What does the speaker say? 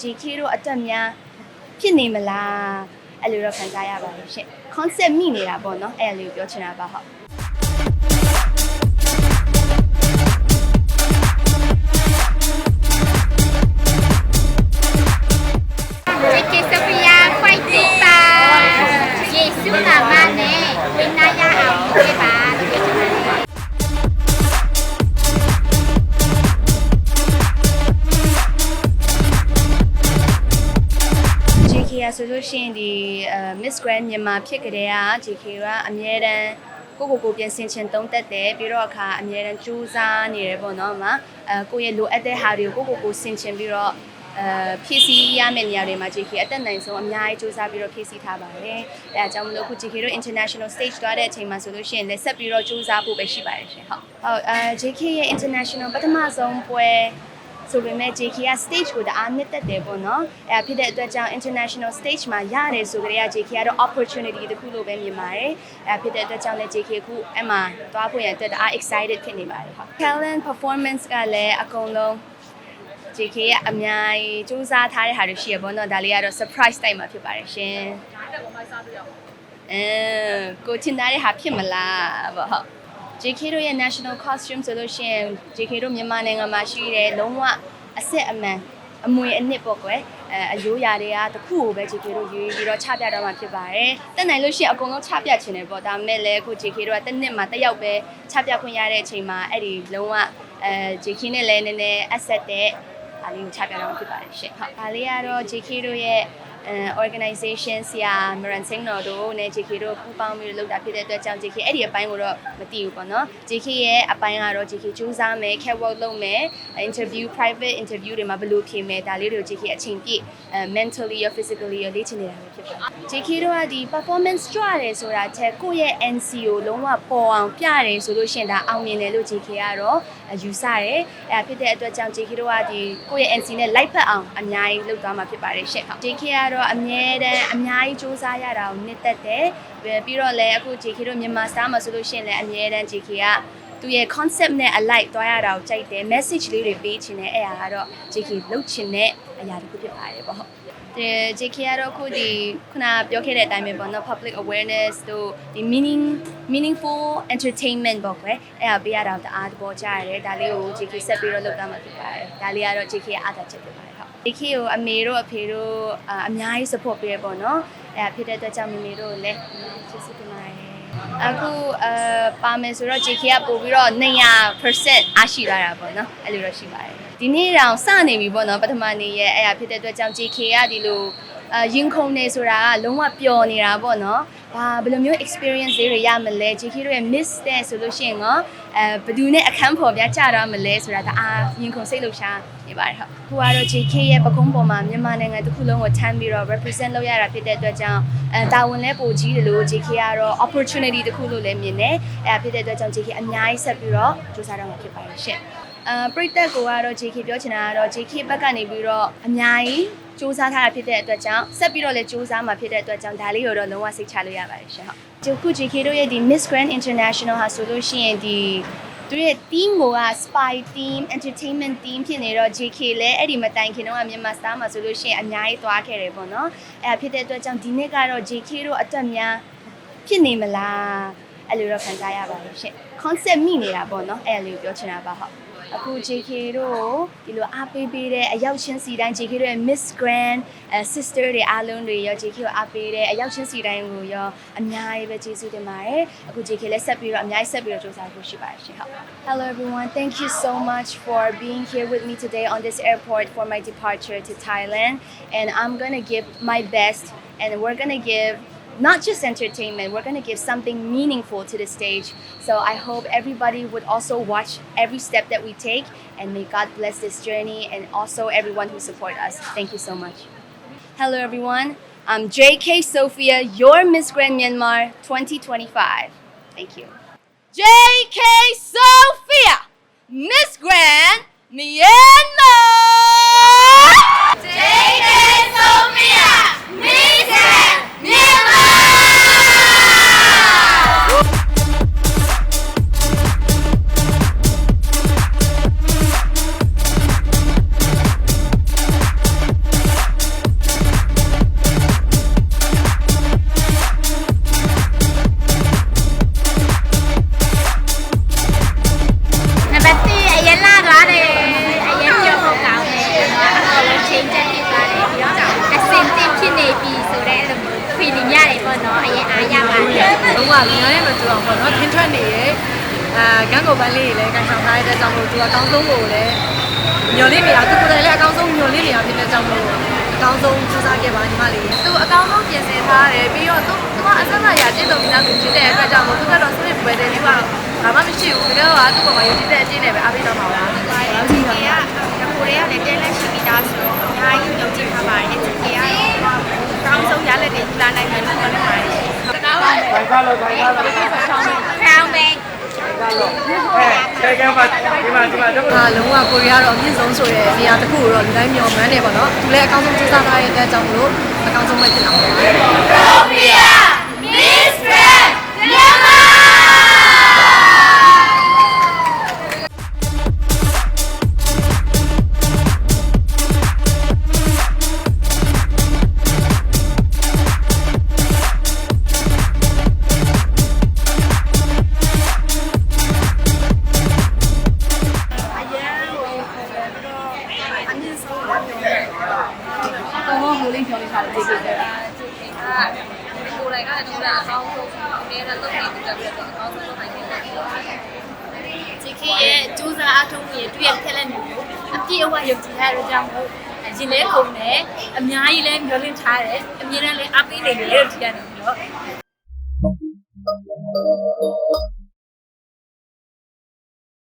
JK တို့အတက်များဖြစ်နေမလားအဲ့လိုတော့ခံစားရပါတယ်ရှင် concept မိနေတာပေါ့နော်အဲ့လိုပြောချင်တာပါဟုတ် JK ရဆိုလို့ရှိရင်ဒီအဲ Miss Grand မြန်မာဖြစ်ကြတဲ့က JK ကအမြဲတမ်းကိုကိုကိုပြင်ဆင်ချင်သုံးသက်တယ်ပြီးတော့အခါအမြဲတမ်းကြိုးစားနေတယ်ပေါ့နော်အမအဲကိုရဲ့လိုအပ်တဲ့ဟာတွေကိုကိုကိုကိုဆင်ချင်ပြီးတော့အဲဖြည့်ဆည်းရမယ့်နေရာတွေမှာ JK အသက်နိုင်ဆုံးအများကြီးစူးစမ်းပြီးတော့ဖြည့်ဆည်းထားပါတယ်။အဲအကြောင်းမလို့အခု JK တို့ international stage သွားတဲ့အချိန်မှာဆိုလို့ရှိရင်လည်းဆက်ပြီးတော့စူးစမ်းဖို့ပဲရှိပါတယ်ရှင်။ဟုတ်။ဟုတ်အဲ JK ရဲ့ international ပထမဆုံးပွဲ ဆိုပေမဲ့ JK က stage ကိုတအားနှစ်သက်တယ်ပေါ့နော်။အဲဖြစ်တဲ့အတွက်ကြောင့် international stage မှာရတယ်ဆိုကြတဲ့က JK ကတော့ opportunity တစ်ခုလို့ပဲမြင်ပါတယ်။အဲဖြစ်တဲ့အတွက်ကြောင့်လည်း JK ခုအဲ့မှာသွားဖို့ရန်အတွက်တအား excited ဖြစ်နေပါတယ်ဟုတ်။ talent performance ကလည်းအကုန်လုံး JK ရဲ့အများကြီးစူးစမ်းထားတဲ့ဟာတွေရှိရပေါ့နော်ဒါလေးကတော့ surprise တိုက်မှာဖြစ်ပါတယ်ရှင်အဲကိုချင်သားတဲ့ဟာဖြစ်မလားပေါ့ဟုတ် JK တို့ရဲ့ national costume ဆိုလို့ရှိရင် JK တို့မြန်မာနိုင်ငံမှာရှိတဲ့လုံးဝအစစ်အမှန်အမွေအနှစ်ပေါ့ကွယ်အဲအယိုးရာတွေကတစ်ခုကိုပဲ JK တို့ရွေးပြီးတော့ချပြတော့မှာဖြစ်ပါတယ်တက်နိုင်လို့ရှိရင်အကုန်လုံးချပြချင်တယ်ပေါ့ဒါပေမဲ့လည်းအခု JK တို့ကတစ်နှစ်မှာတစ်ယောက်ပဲချပြခွင့်ရတဲ့အချိန်မှာအဲ့ဒီလုံးဝအဲ JK နဲ့လည်းနည်းနည်း asset တဲ့အားလေးကိုချပြတော့မှာဖြစ်ပါတယ်ရှင့်ဟုတ်ဒါလေးကတော့ JK တို့ရဲ့အဲ organization ဆရာ Maran Singh တော်တို့နဲ့ JK တို့ပူးပေါင်းပြီးလုပ်တာဖြစ်တဲ့အတွက်ကြောင့် JK အဲ့ဒီအပိုင်းကိုတော့မသိဘူးပေါ့နော် JK ရဲ့အပိုင်းကတော့ JK စူးစမ်းမယ် catwalk လုပ်မယ် interview private interview တွေမှာဘယ်လိုဖြေမယ်ဒါလေးတွေကို JK အချိန်ပြည့်အဲ mentally ရော physically ရောလေ့ကျင့်နေတာပဲဖြစ်ပါတယ် JK တို့ကဒီ performance ကြွတယ်ဆိုတာချက်ကိုယ့်ရဲ့ NC ကိုလုံးဝပေါ်အောင်ပြတယ်ဆိုလို့ရှိရင်ဒါအောင်မြင်တယ်လို့ JK ကတော့ယူဆတယ်အဲဖြစ်တဲ့အတွက်ကြောင့် JK တို့ကဒီကိုယ့်ရဲ့ NC နဲ့ light ဖက်အောင်အများကြီးလုပ်သွားမှာဖြစ်ပါတယ်ရှင့်ဟုတ် JK ကတော့အမြဲတမ်းအများကြီးစူးစမ်းရတာကိုနှစ်သက်တယ်ပြီးတော့လည်းအခု JK တို့မြန်မာ star မှာဆိုလို့ရှိရင်လည်းအမြဲတမ်း JK ကသူရဲ့ concept နဲ့ alike သွားရတာကိုကြိုက်တယ် message လေးတွေပေးချင်တယ်အဲ့ဒါကတော့ JK လုပ်ချင်တဲ့အရာတစ်ခုဖြစ်ပါတယ်ပေါ့ဟုတ်ဒီ JK ကတော့အခုဒီခုနပြောခဲ့တဲ့အတိုင်းပဲပေါ့နော် public awareness တို့ဒီ meaning meaningful entertainment ပေါ့ကွယ်အဲ့ဒါပေးရတာတအားသဘောကျရတယ်ဒါလေးကို JK ဆက်ပြီးတော့လုပ်သွားမှာဖြစ်ပါတယ်ဒါလေးကတော့ JK ရဲ့အားသာချက်ဖြစ်ပါတယ် ဟုတ် JK ကိုအမေတို့အဖေတို့အာအများကြီး support ပေးရပေါ့နော်အဲ့ဒါဖြစ်တဲ့အတွက်ကြောင့်မမေတို့လည်းအများကြီးကျေးဇူးတင်ပါတယ်အခုအဲပါမယ်ဆိုတော့ JK ကပို့ပြီးတော့200%အားရှိလာတာပေါ့နော်အဲ့လိုတော့ရှိပါတယ်ဒီနေ့တောင်စနေပြီပေါ့နော်ပထမနေ့ရဲ့အဲ့ဒါဖြစ်တဲ့အတွက်ကြောင့် JK ကဒီလိုအရင်ခုန်နေဆိုတာကလုံးဝပျော်နေတာပေါ့နော် ဘာဘယ်လိုမျိုး experience တွေရမလဲ JK တို့ရဲ့ miss တဲ့ဆိုလို့ရှိရင်တော့အဲဘယ်သူနဲ့အခန်းဖော်ပြကြတော့မလဲဆိုတာဒါအားရင်ခုန်စိတ်လှုပ်ရှားနေပါတယ်ဟုတ်ခုကတော့ JK ရဲ့ပကုံးပေါ်မှာမြန်မာနိုင်ငံတစ်ခုလုံးကိုထမ်းပြီးတော့ represent လုပ်ရတာဖြစ်တဲ့အတွက်ကြောင့်အဲတာဝန်လဲပိုကြီးတယ်လို့ JK ကတော့ opportunity တစ်ခုလို့လည်းမြင်တယ်အဲဖြစ်တဲ့အတွက်ကြောင့် JK အများကြီးဆက်ပြီးတော့စူးစမ်းတော့မှာဖြစ်ပါတယ်ရှင့်အာပရိသတ်ကိုကတော့ JK ပြောချင်တာကတော့ JK ဘက်ကနေပြီးတော့အများကြီး စူးစမ်းထားတာဖြစ်တဲ့အတွက်ကြောင့်ဆက်ပြီးတော့လည်းစူးစမ်းမှာဖြစ်တဲ့အတွက်ကြောင့်ဒါလေးကိုတော့လုံးဝစိတ်ချလို့ရပါတယ်ရှင်ဟုတ်ဒီခု JK တို့ရဲ့ဒီ Miss Grand International ဟာဆိုလို့ရှိရင်ဒီသူရဲ့ team ကိုက spy team entertainment team ဖြစ်နေတော့ JK လည်းအဲ့ဒီမတိုင်ခင်တော့မြန်မာ star မှာဆိုလို့ရှိရင်အများကြီးသွားခဲ့တယ်ပေါ့နော်အဲ့ဒါဖြစ်တဲ့အတွက်ကြောင့်ဒီနေ့ကတော့ JK တို့အတွက်များဖြစ်နေမလားအဲ့လိုတော့ခံစားရပါတယ်ရှင် concept မိနေတာပေါ့နော်အဲ့လိုပြောချင်တာပါဟုတ် အခု JK တို့ဒီလိုအားပေးပေးတဲ့အရောက်ချင်းစီတိုင်း JK တို့ရဲ့ Miss Grand အဲ sister တွေအားလုံးတွေရော JK ကိုအားပေးတဲ့အရောက်ချင်းစီတိုင်းကိုရောအများကြီးပဲကျေးဇူးတင်ပါတယ်အခု JK လည်းဆက်ပြီးတော့အများကြီးဆက်ပြီးတော့စူးစမ်းဖို့ရှိပါတယ်ရှင်ဟုတ် Hello everyone thank you so much for being here with me today on this airport for my departure to Thailand and I'm going to give my best and we're going to give not just entertainment, we're going to give something meaningful to the stage. So I hope everybody would also watch every step that we take and may God bless this journey and also everyone who support us. Thank you so much. Hello everyone. I'm JK Sophia, your Miss Grand Myanmar 2025. Thank you. JK အောင်ပေါ့နော်ထင်းထွက်နေရယ်အာဂန်းကိုပန်းလေးတွေလည်းကန်ဆောင်ထားရတဲ့ကြောင့်မို့သူအကောင်းဆုံးကိုလည်းညှော်လေးနေအောင်သူကိုယ်တိုင်လည်းအကောင်းဆုံးညှော်လေးနေအောင်ဖြစ်တဲ့ကြောင့်မို့အကောင်းဆုံးစူးစမ်းခဲ့ပါညီမလေးသူအကောင်းဆုံးပြင်ဆင်ထားတယ်ပြီးတော့သူသူကအဆက်အရကျင့်သုံးပြီးသားသူဖြစ်တဲ့အတွက်ကြောင့်မို့သူကတော့စနစ်ပွဲတယ်လေးကတော့ဘာမှမရှိဘူးတကယ်တော့သူ့ပေါ်မှာယုံကြည်တဲ့အကျင့်နဲ့ပဲအားပေးတော့မှာပါဒီကကိုရီးယားလည်းတဲလက်ရှိပြီးသားဆိုတော့အများကြီးယုံကြည်ထားပါတယ်ဒီကကောင်းဆုံးရလက်တွေလာနိုင်မယ်လို့ပြောနေပါတယ်။ ကောင်းပါမယ်။ခိုင်ကားလို့ခိုင်ကားလို့ခေါင်းမယ်အာလုံးဝကိုရီးယားတော့အမြင့်ဆုံးဆိုတဲ့နေရာတစ်ခုကိုတော့လူတိုင်းမျှော်မှန်းနေပါတော့သူလည်းအကောင်းဆုံးစူးစမ်းထားရတဲ့အတွက်ကြောင့်မလို့အကောင်းဆုံးပဲဖြစ်အောင်ပါ Miss ဒီခေတ်ရဲ့စူးစမ်းအထုံးမှုရဲ့တွေ့ရထက်လက်နေကိုအပြည့်အဝယုံကြည်ထားတဲ့ကြောင့်မို့ရင်လဲခုန်တယ်အများကြီးလဲမျောလင့်ထားတယ်အမြဲတမ်းလဲအပေးနေတယ်လို့ထင်ရတယ်ပြီးတော့